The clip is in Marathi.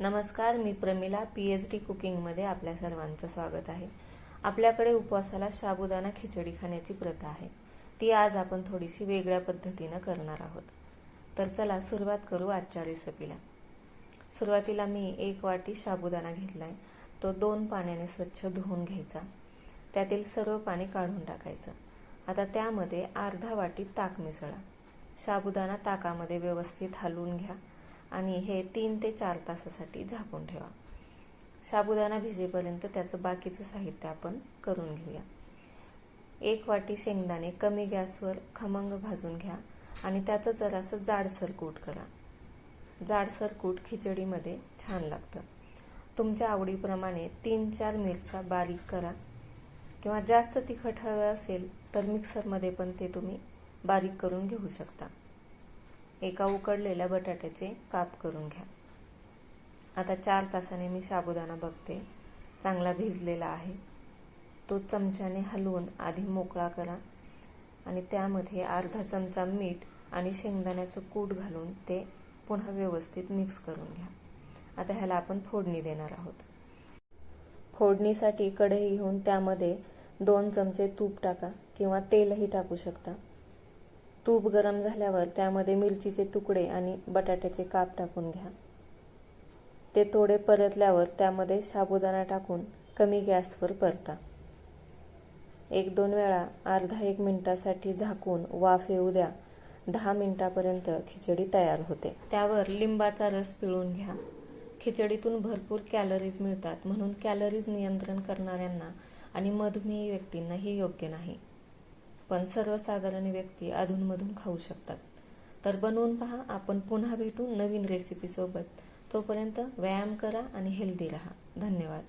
नमस्कार मी प्रमिला पी एच डी कुकिंगमध्ये आपल्या सर्वांचं स्वागत आहे. आपल्याकडे उपवासाला साबुदाणा खिचडी खाण्याची प्रथा आहे. ती आज आपण थोडीशी वेगळ्या पद्धतीनं करणार आहोत. तर चला सुरुवात करू आजच्या रेसिपीला सुरुवातीला मी एक वाटी साबुदाणा घेतला आहे तो दोन पाण्याने स्वच्छ धुवून घ्यायचा. त्यातील सर्व पाणी काढून टाकायचं. आता त्यामध्ये अर्धा वाटी ताक मिसळा. साबुदाणा ताकामध्ये व्यवस्थित हलवून घ्या. आणि हे तीन ते चार तासासाठी झाकून ठेवा. साबुदाणा भिजेपर्यंत त्याचं बाकीचं साहित्य आपण करून घेऊया. एक वाटी शेंगदाणे कमी गॅसवर खमंग भाजून घ्या आणि त्याचं जरासं जाडसर कूट करा. जाडसर कूट खिचडीमध्ये छान लागतं. तुमच्या आवडीप्रमाणे तीन चार मिरच्या बारीक करा. किंवा जास्त तिखट हवं असेल तर मिक्सरमध्ये पण ते तुम्ही बारीक करून घेऊ शकता. एका उकडलेल्या बटाट्याचे काप करून घ्या. आता चार तासाने मी साबुदाणा बघते. चांगला भिजलेला आहे. तो चमच्याने हलवून आधी मोकळा करा आणि त्यामध्ये अर्धा चमचा मीठ आणि शेंगदाण्याचं कूट घालून ते पुन्हा व्यवस्थित मिक्स करून घ्या. आता ह्याला आपण फोडणी देणार आहोत. फोडणीसाठी कढई घेऊन त्यामध्ये दोन चमचे तूप टाका किंवा तेलही टाकू शकता. तूप गरम झाल्यावर त्यामध्ये मिरचीचे तुकडे आणि बटाट्याचे काप टाकून घ्या. ते थोडे परतल्यावर त्यामध्ये साबुदाणा टाकून कमी गॅसवर परता. एक दोन वेळा अर्धा एक मिनिटासाठी झाकून वाफ येऊ द्या. दहा मिनिटापर्यंत खिचडी तयार होते. त्यावर लिंबाचा रस पिळून घ्या. खिचडीतून भरपूर कॅलरीज मिळतात म्हणून कॅलरीज नियंत्रण करणाऱ्यांना आणि मधुमेही व्यक्तींनाही योग्य नाही. पण सर्वसाधारण व्यक्ती अधूनमधून खाऊ शकतात. तर बनवून पहा आपण पुन्हा भेटू नवीन रेसिपीसोबत तोपर्यंत व्यायाम करा आणि हेल्दी राहा. धन्यवाद.